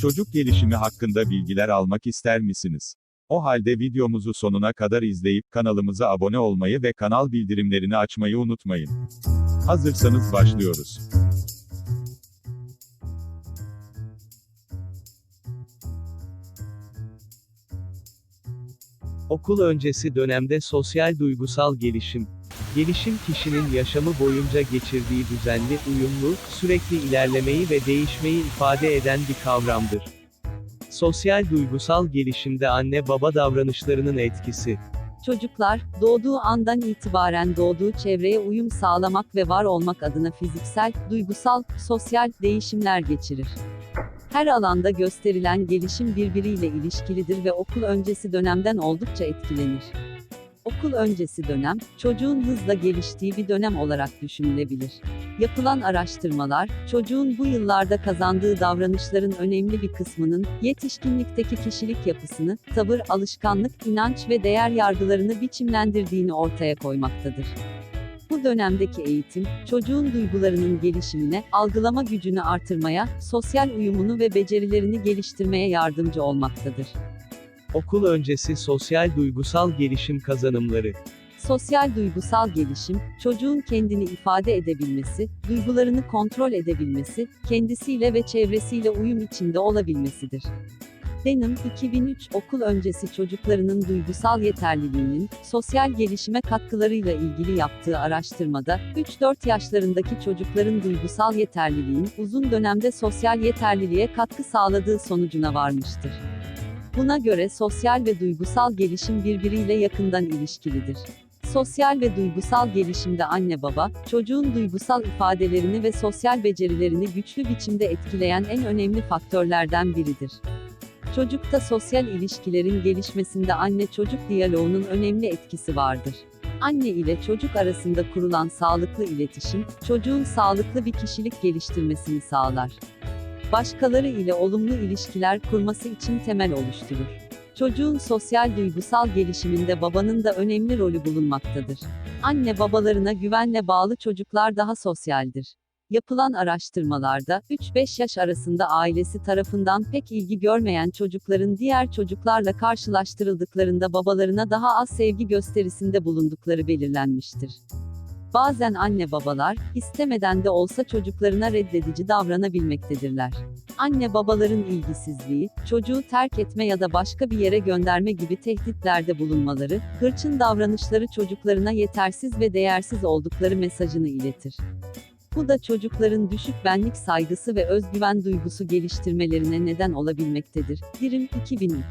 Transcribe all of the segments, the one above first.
Çocuk gelişimi hakkında bilgiler almak ister misiniz? O halde videomuzu sonuna kadar izleyip kanalımıza abone olmayı ve kanal bildirimlerini açmayı unutmayın. Hazırsanız başlıyoruz. Okul öncesi dönemde sosyal duygusal gelişim. Gelişim kişinin yaşamı boyunca geçirdiği düzenli, uyumlu, sürekli ilerlemeyi ve değişmeyi ifade eden bir kavramdır. Sosyal duygusal gelişimde anne baba davranışlarının etkisi. Çocuklar, doğduğu andan itibaren doğduğu çevreye uyum sağlamak ve var olmak adına fiziksel, duygusal, sosyal değişimler geçirir. Her alanda gösterilen gelişim birbiriyle ilişkilidir ve okul öncesi dönemden oldukça etkilenir. Okul öncesi dönem, çocuğun hızla geliştiği bir dönem olarak düşünülebilir. Yapılan araştırmalar, çocuğun bu yıllarda kazandığı davranışların önemli bir kısmının, yetişkinlikteki kişilik yapısını, tavır, alışkanlık, inanç ve değer yargılarını biçimlendirdiğini ortaya koymaktadır. Bu dönemdeki eğitim, çocuğun duygularının gelişimine, algılama gücünü artırmaya, sosyal uyumunu ve becerilerini geliştirmeye yardımcı olmaktadır. Okul öncesi sosyal duygusal gelişim kazanımları. Sosyal duygusal gelişim, çocuğun kendini ifade edebilmesi, duygularını kontrol edebilmesi, kendisiyle ve çevresiyle uyum içinde olabilmesidir. Denham, 2003 okul öncesi çocuklarının duygusal yeterliliğinin, sosyal gelişime katkılarıyla ilgili yaptığı araştırmada, 3-4 yaşlarındaki çocukların duygusal yeterliliğin, uzun dönemde sosyal yeterliliğe katkı sağladığı sonucuna varmıştır. Buna göre sosyal ve duygusal gelişim birbiriyle yakından ilişkilidir. Sosyal ve duygusal gelişimde anne baba, çocuğun duygusal ifadelerini ve sosyal becerilerini güçlü biçimde etkileyen en önemli faktörlerden biridir. Çocukta sosyal ilişkilerin gelişmesinde anne-çocuk diyaloğunun önemli etkisi vardır. Anne ile çocuk arasında kurulan sağlıklı iletişim, çocuğun sağlıklı bir kişilik geliştirmesini sağlar. Başkaları ile olumlu ilişkiler kurması için temel oluşturur. Çocuğun sosyal duygusal gelişiminde babanın da önemli rolü bulunmaktadır. Anne babalarına güvenle bağlı çocuklar daha sosyaldir. Yapılan araştırmalarda, 3-5 yaş arasında ailesi tarafından pek ilgi görmeyen çocukların diğer çocuklarla karşılaştırıldıklarında babalarına daha az sevgi gösterisinde bulundukları belirlenmiştir. Bazen anne babalar, istemeden de olsa çocuklarına reddedici davranabilmektedirler. Anne babaların ilgisizliği, çocuğu terk etme ya da başka bir yere gönderme gibi tehditlerde bulunmaları, hırçın davranışları çocuklarına yetersiz ve değersiz oldukları mesajını iletir. Bu da çocukların düşük benlik saygısı ve özgüven duygusu geliştirmelerine neden olabilmektedir. Dirim 2003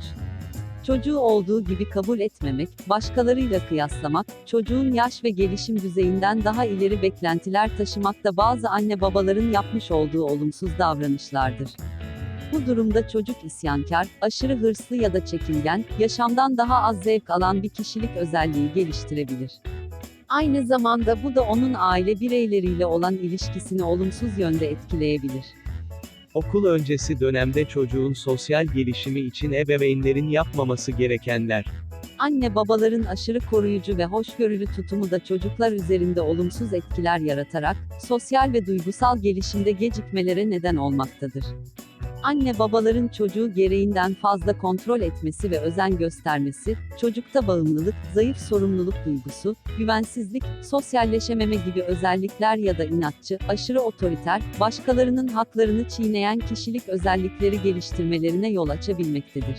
Çocuğu olduğu gibi kabul etmemek, başkalarıyla kıyaslamak, çocuğun yaş ve gelişim düzeyinden daha ileri beklentiler taşımak da bazı anne babaların yapmış olduğu olumsuz davranışlardır. Bu durumda çocuk isyankar, aşırı hırslı ya da çekingen, yaşamdan daha az zevk alan bir kişilik özelliği geliştirebilir. Aynı zamanda bu da onun aile bireyleriyle olan ilişkisini olumsuz yönde etkileyebilir. Okul öncesi dönemde çocuğun sosyal gelişimi için ebeveynlerin yapmaması gerekenler. Anne babaların aşırı koruyucu ve hoşgörülü tutumu da çocuklar üzerinde olumsuz etkiler yaratarak, sosyal ve duygusal gelişimde gecikmelere neden olmaktadır. Anne babaların çocuğu gereğinden fazla kontrol etmesi ve özen göstermesi, çocukta bağımlılık, zayıf sorumluluk duygusu, güvensizlik, sosyalleşememe gibi özellikler ya da inatçı, aşırı otoriter, başkalarının haklarını çiğneyen kişilik özellikleri geliştirmelerine yol açabilmektedir.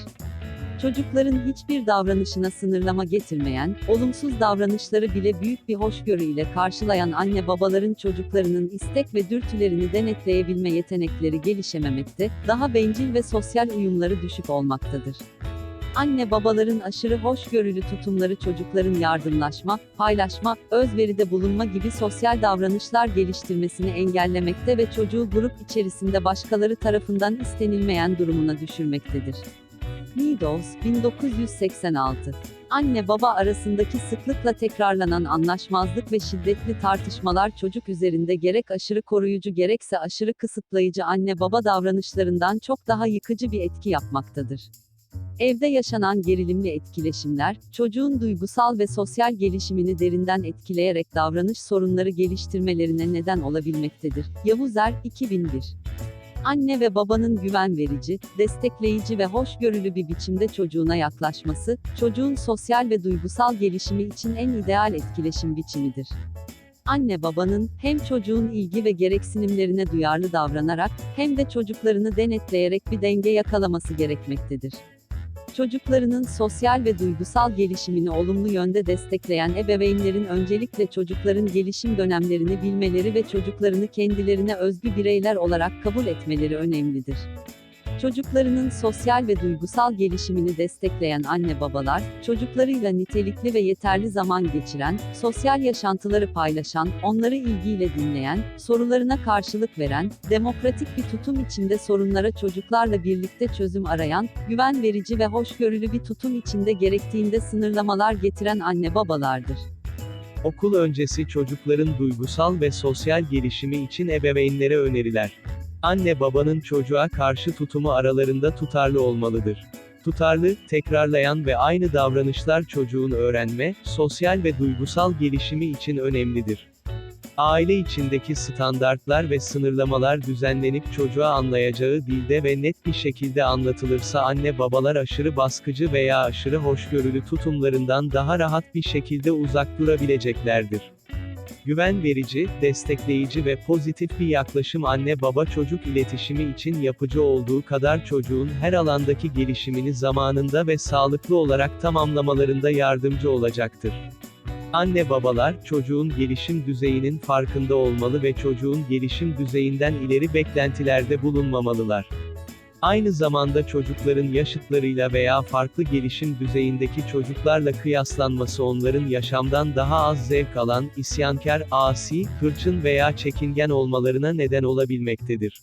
Çocukların hiçbir davranışına sınırlama getirmeyen, olumsuz davranışları bile büyük bir hoşgörü ile karşılayan anne babaların çocuklarının istek ve dürtülerini denetleyebilme yetenekleri gelişememekte, daha bencil ve sosyal uyumları düşük olmaktadır. Anne babaların aşırı hoşgörülü tutumları çocukların yardımlaşma, paylaşma, özveride bulunma gibi sosyal davranışlar geliştirmesini engellemekte ve çocuğu grup içerisinde başkaları tarafından istenilmeyen durumuna düşürmektedir. Meadows, 1986. Anne baba arasındaki sıklıkla tekrarlanan anlaşmazlık ve şiddetli tartışmalar çocuk üzerinde gerek aşırı koruyucu gerekse aşırı kısıtlayıcı anne baba davranışlarından çok daha yıkıcı bir etki yapmaktadır. Evde yaşanan gerilimli etkileşimler, çocuğun duygusal ve sosyal gelişimini derinden etkileyerek davranış sorunları geliştirmelerine neden olabilmektedir. Yavuzer, 2001 Anne ve babanın güven verici, destekleyici ve hoşgörülü bir biçimde çocuğuna yaklaşması, çocuğun sosyal ve duygusal gelişimi için en ideal etkileşim biçimidir. Anne babanın, hem çocuğun ilgi ve gereksinimlerine duyarlı davranarak, hem de çocuklarını denetleyerek bir denge yakalaması gerekmektedir. Çocuklarının sosyal ve duygusal gelişimini olumlu yönde destekleyen ebeveynlerin öncelikle çocukların gelişim dönemlerini bilmeleri ve çocuklarını kendilerine özgü bireyler olarak kabul etmeleri önemlidir. Çocuklarının sosyal ve duygusal gelişimini destekleyen anne babalar, çocuklarıyla nitelikli ve yeterli zaman geçiren, sosyal yaşantıları paylaşan, onları ilgiyle dinleyen, sorularına karşılık veren, demokratik bir tutum içinde sorunlara çocuklarla birlikte çözüm arayan, güven verici ve hoşgörülü bir tutum içinde gerektiğinde sınırlamalar getiren anne babalardır. Okul öncesi çocukların duygusal ve sosyal gelişimi için ebeveynlere öneriler. Anne babanın çocuğa karşı tutumu aralarında tutarlı olmalıdır. Tutarlı, tekrarlayan ve aynı davranışlar çocuğun öğrenme, sosyal ve duygusal gelişimi için önemlidir. Aile içindeki standartlar ve sınırlamalar düzenlenip çocuğa anlayacağı dilde ve net bir şekilde anlatılırsa anne babalar aşırı baskıcı veya aşırı hoşgörülü tutumlarından daha rahat bir şekilde uzak durabileceklerdir. Güven verici, destekleyici ve pozitif bir yaklaşım anne baba çocuk iletişimi için yapıcı olduğu kadar çocuğun her alandaki gelişimini zamanında ve sağlıklı olarak tamamlamalarında yardımcı olacaktır. Anne babalar, çocuğun gelişim düzeyinin farkında olmalı ve çocuğun gelişim düzeyinden ileri beklentilerde bulunmamalılar. Aynı zamanda çocukların yaşıtlarıyla veya farklı gelişim düzeyindeki çocuklarla kıyaslanması onların yaşamdan daha az zevk alan, isyankar, asi, hırçın veya çekingen olmalarına neden olabilmektedir.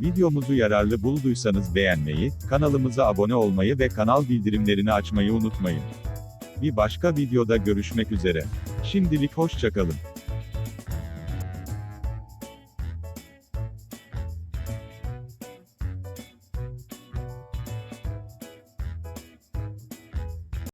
Videomuzu yararlı bulduysanız beğenmeyi, kanalımıza abone olmayı ve kanal bildirimlerini açmayı unutmayın. Bir başka videoda görüşmek üzere. Şimdilik hoşçakalın.